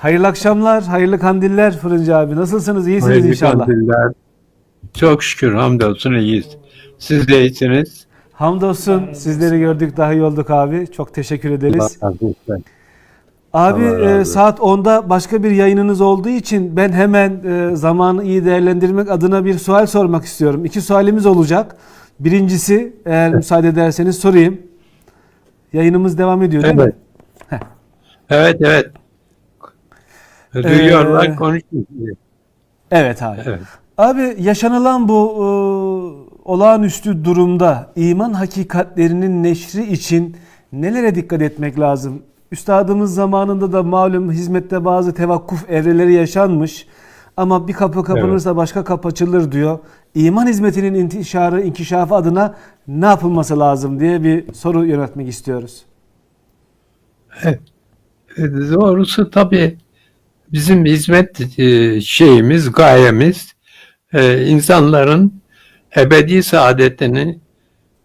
Hayırlı akşamlar, hayırlı kandiller Fırıncı abi. Nasılsınız? İyisiniz Hayırlı inşallah. kandiller. Çok şükür hamdolsun iyiyiz. Siz de iyisiniz. Hamdolsun sizleri gördük daha iyi olduk abi. Çok teşekkür ederiz. Abi e, saat 10'da başka bir yayınınız olduğu için ben hemen e, zamanı iyi değerlendirmek adına bir sual sormak istiyorum. İki sualimiz olacak. Birincisi eğer müsaade ederseniz sorayım. Yayınımız devam ediyor değil mi? Evet. Evet evet. Duyuyorlar Ee, konuşuyor. Evet abi. Evet. Abi yaşanılan bu e, olağanüstü durumda iman hakikatlerinin neşri için nelere dikkat etmek lazım? Üstadımız zamanında da malum hizmette bazı tevakkuf evreleri yaşanmış. Ama bir kapı kapanırsa başka kapı açılır diyor. İman hizmetinin intişarı, inkişafı adına ne yapılması lazım diye bir soru yöneltmek istiyoruz. E, Doğrusu tabii bizim hizmet e, şeyimiz, gayemiz e, insanların ebedi saadetini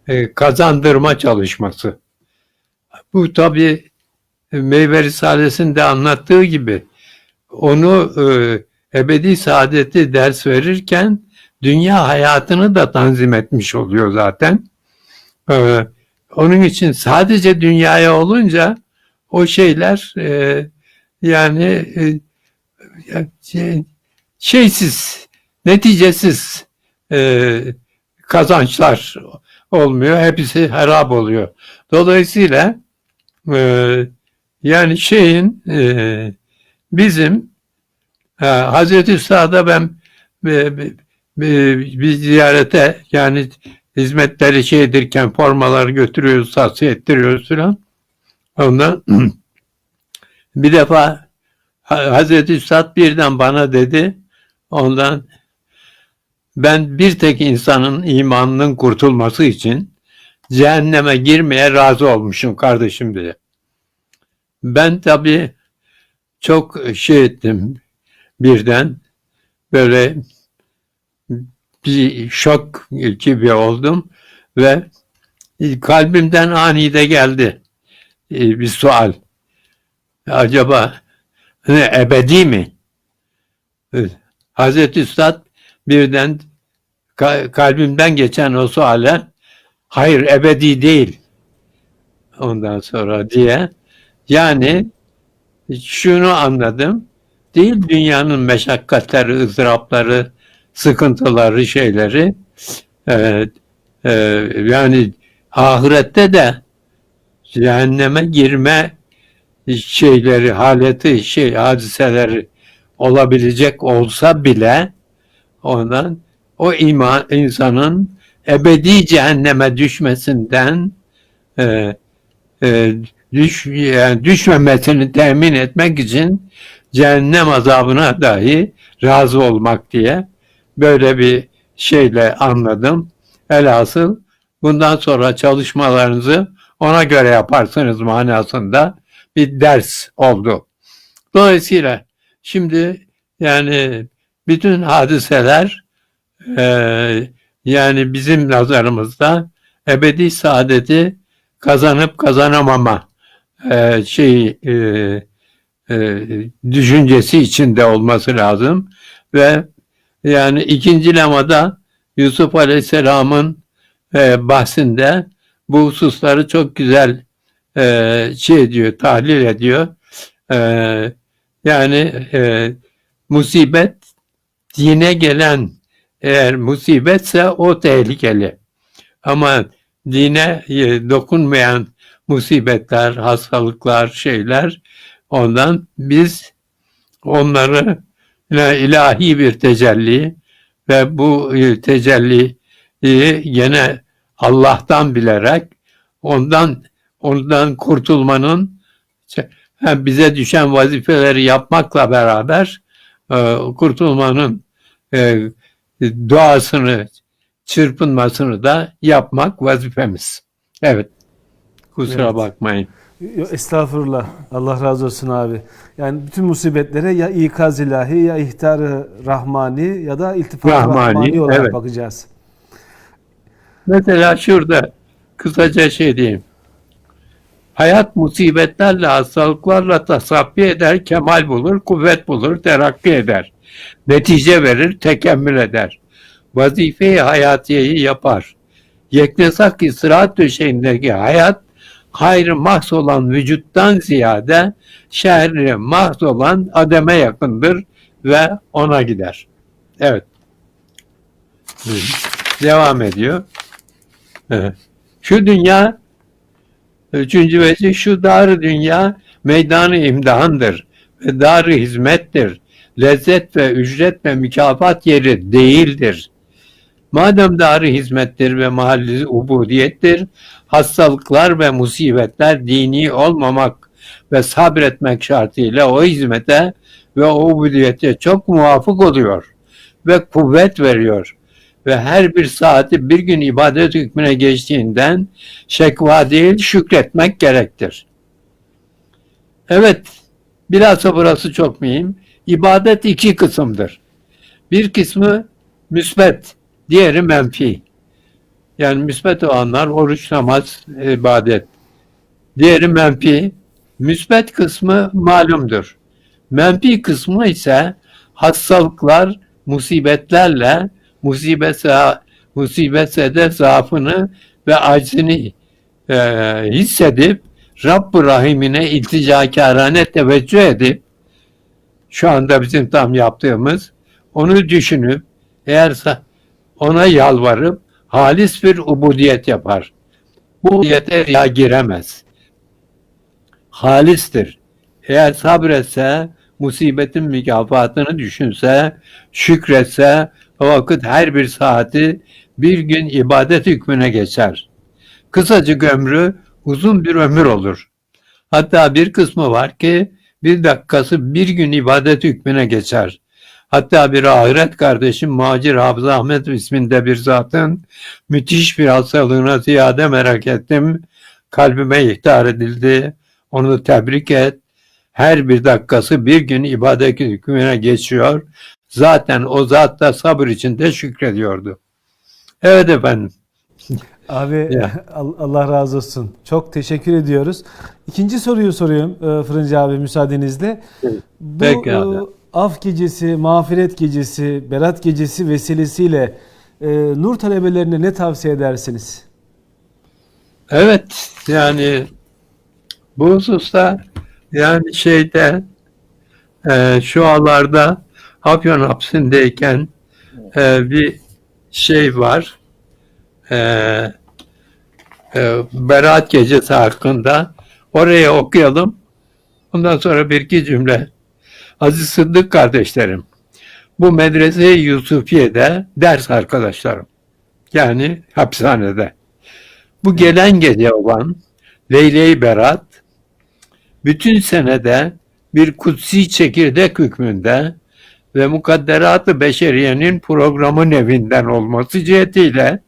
e, kazandırma çalışması. Bu tabii e, Meyve Risalesi'nde anlattığı gibi onu ebedi saadeti ders verirken dünya hayatını da tanzim etmiş oluyor zaten. Onun için sadece dünyaya olunca o şeyler e, yani e, şey- şeysiz, neticesiz e, kazançlar olmuyor. Hepsi harap oluyor. Dolayısıyla e, yani şeyin e, bizim e, Hazreti Üstad'a ben e, bir, bir, bir ziyarete yani hizmetleri şeydirken formaları götürüyoruz, tavsiye ettiriyoruz falan. Ondan bir defa Hazreti Üstad birden bana dedi. Ondan ben bir tek insanın imanının kurtulması için cehenneme girmeye razı olmuşum kardeşim dedi. Ben tabii çok şey ettim birden böyle bir şok gibi oldum ve kalbimden anide geldi e, bir sual. Acaba ne, ebedi mi? Hazreti Üstad birden ka- kalbimden geçen o suale hayır ebedi değil. Ondan sonra diye yani şunu anladım. Değil dünyanın meşakkatleri, ızdırapları, sıkıntıları, şeyleri evet, e, yani ahirette de cehenneme girme şeyleri, haleti, şey, hadiseleri olabilecek olsa bile ondan o iman insanın ebedi cehenneme düşmesinden e, e, düş, yani düşmemesini temin etmek için cehennem azabına dahi razı olmak diye böyle bir şeyle anladım. Elhasıl bundan sonra çalışmalarınızı ona göre yaparsınız manasında bir ders oldu. Dolayısıyla şimdi yani bütün hadiseler eee, yani bizim nazarımızda ebedi saadeti kazanıp kazanamama eee şey eee, eee, düşüncesi içinde olması lazım ve yani ikinci lemada Yusuf Aleyhisselam'ın eee, bahsinde bu hususları çok güzel eee, şey ediyor, tahlil ediyor. Eee, yani eee, musibet dine gelen eğer musibetse o tehlikeli. Ama dine e, dokunmayan musibetler, hastalıklar, şeyler ondan biz onları yine ilahi bir tecelli ve bu e, tecelliyi yine Allah'tan bilerek ondan ondan kurtulmanın bize düşen vazifeleri yapmakla beraber e, kurtulmanın e, doğasını çırpınmasını da yapmak vazifemiz. Evet. Kusura Evet. bakmayın. Estağfurullah. Allah razı olsun abi. Yani bütün musibetlere ya ikaz ilahi ya ihtar rahmani ya da iltifat rahmani, Rahmani, olarak evet. bakacağız. Mesela şurada kısaca şey diyeyim. Hayat musibetlerle, hastalıklarla tasaffi eder, kemal bulur, kuvvet bulur, terakki eder. Netice verir, tekemmül eder. Vazife-i hayatiyeyi yapar. Yeknesak istirahat döşeğindeki hayat, hayrı mahs olan vücuttan ziyade şerri mahs olan ademe yakındır ve ona gider. Evet. Devam ediyor. Şu dünya Üçüncü veci şu dar dünya meydanı imtihandır ve dar hizmettir. Lezzet ve ücret ve mükafat yeri değildir. Madem darı hizmettir ve mahalli ubudiyettir, hastalıklar ve musibetler dini olmamak ve sabretmek şartıyla o hizmete ve o ubudiyete çok muvafık oluyor ve kuvvet veriyor ve her bir saati bir gün ibadet hükmüne geçtiğinden şekva değil şükretmek gerektir. Evet, bilhassa burası çok mühim. İbadet iki kısımdır. Bir kısmı müsbet, diğeri menfi. Yani müsbet olanlar oruç, namaz, ibadet. Diğeri menfi. Müsbet kısmı malumdur. Menfi kısmı ise hastalıklar, musibetlerle musibetse, musibetse de zaafını ve aczini e, hissedip Rabb-ı Rahim'ine ilticakârane teveccüh edip şu anda bizim tam yaptığımız onu düşünüp eğer ona yalvarıp halis bir ubudiyet yapar. Bu ubudiyete riya giremez. Halistir. Eğer sabretse, musibetin mükafatını düşünse, şükretse, vakit her bir saati bir gün ibadet hükmüne geçer. Kısacık ömrü uzun bir ömür olur. Hatta bir kısmı var ki bir dakikası bir gün ibadet hükmüne geçer. Hatta bir ahiret kardeşim Macir Hafız Ahmet isminde bir zatın müthiş bir hastalığına ziyade merak ettim. Kalbime ihtar edildi. Onu tebrik et. Her bir dakikası bir gün ibadet hükmüne geçiyor. Zaten o zat da sabır içinde şükrediyordu. Evet efendim. Abi Ya. Allah razı olsun. Çok teşekkür ediyoruz. İkinci soruyu soruyorum e, Fırıncı abi müsaadenizle. Bu Peki abi. e, af gecesi, mağfiret gecesi, berat gecesi vesilesiyle e, nur talebelerine ne tavsiye edersiniz? Evet yani bu hususta yani şeyde e, şu alarda Afyon hapsindeyken e, bir şey var. E, e, Berat gecesi hakkında. Oraya okuyalım. Ondan sonra bir iki cümle. Aziz Sıddık kardeşlerim. Bu medrese-i Yusufiye'de ders arkadaşlarım. Yani hapishanede. Bu gelen gece olan Leyle-i Berat bütün senede bir kutsi çekirdek hükmünde ve mukadderat-ı beşeriyenin programı nevinden olması cihetiyle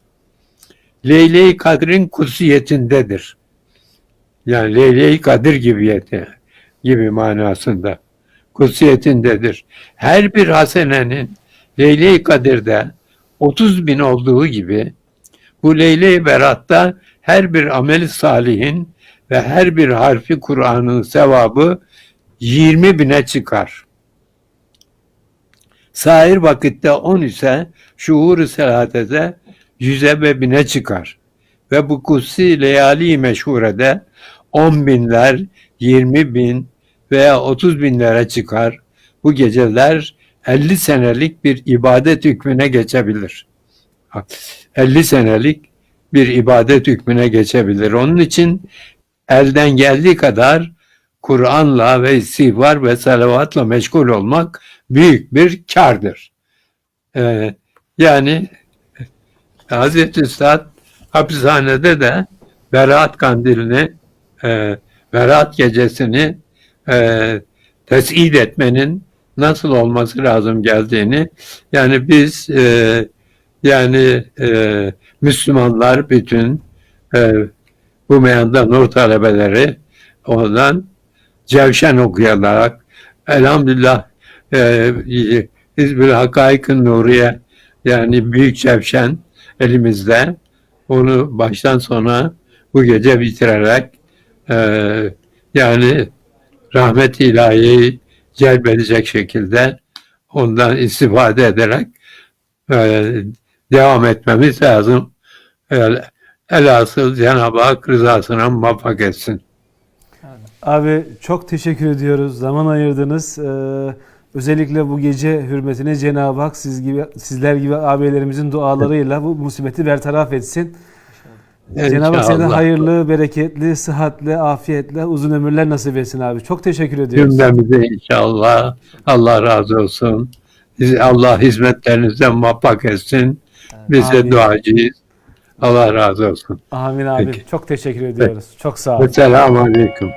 Leyle-i Kadir'in kutsiyetindedir. Yani Leyle-i Kadir gibiyeti gibi manasında kutsiyetindedir. Her bir hasenenin Leyle-i Kadir'de 30 bin olduğu gibi bu Leyle-i Berat'ta her bir ameli salihin ve her bir harfi Kur'an'ın sevabı 20 bine çıkar. Sair vakitte 10 ise şuur-u selatete yüze ve bine çıkar. Ve bu kutsi leyali meşhurede 10 binler, 20 bin veya 30 binlere çıkar. Bu geceler 50 senelik bir ibadet hükmüne geçebilir. 50 senelik bir ibadet hükmüne geçebilir. Onun için elden geldiği kadar Kur'an'la ve istiğfar ve salavatla meşgul olmak büyük bir kardır. Ee, yani Hazreti Üstad hapishanede de Berat kandilini, e, Berat gecesini e, tesid etmenin nasıl olması lazım geldiğini yani biz e, yani e, Müslümanlar bütün e, bu meyanda nur talebeleri ondan cevşen okuyarak elhamdülillah e, Hizbül Hakaik-ı Nuriye yani büyük cevşen elimizde onu baştan sona bu gece bitirerek Ee, yani rahmet ilahiyi celbedecek şekilde ondan istifade ederek e, devam etmemiz lazım. El, elhasıl Cenab-ı Hak rızasına muvaffak etsin. Abi çok teşekkür ediyoruz. Zaman ayırdınız. Ee, özellikle bu gece hürmetine Cenab-ı Hak siz gibi sizler gibi abilerimizin dualarıyla bu musibeti bertaraf etsin. Cenab-ı Hak İnşallah. hayırlı, bereketli, sıhhatli, afiyetle uzun ömürler nasip etsin abi. Çok teşekkür ediyoruz. Cümlemize inşallah. Allah razı olsun. Biz- Allah hizmetlerinizden muvaffak etsin. Biz de Amin. duacıyız. Allah razı olsun. Amin abi. Peki. Çok teşekkür ediyoruz. Çok sağ olun. Esselamu Aleyküm.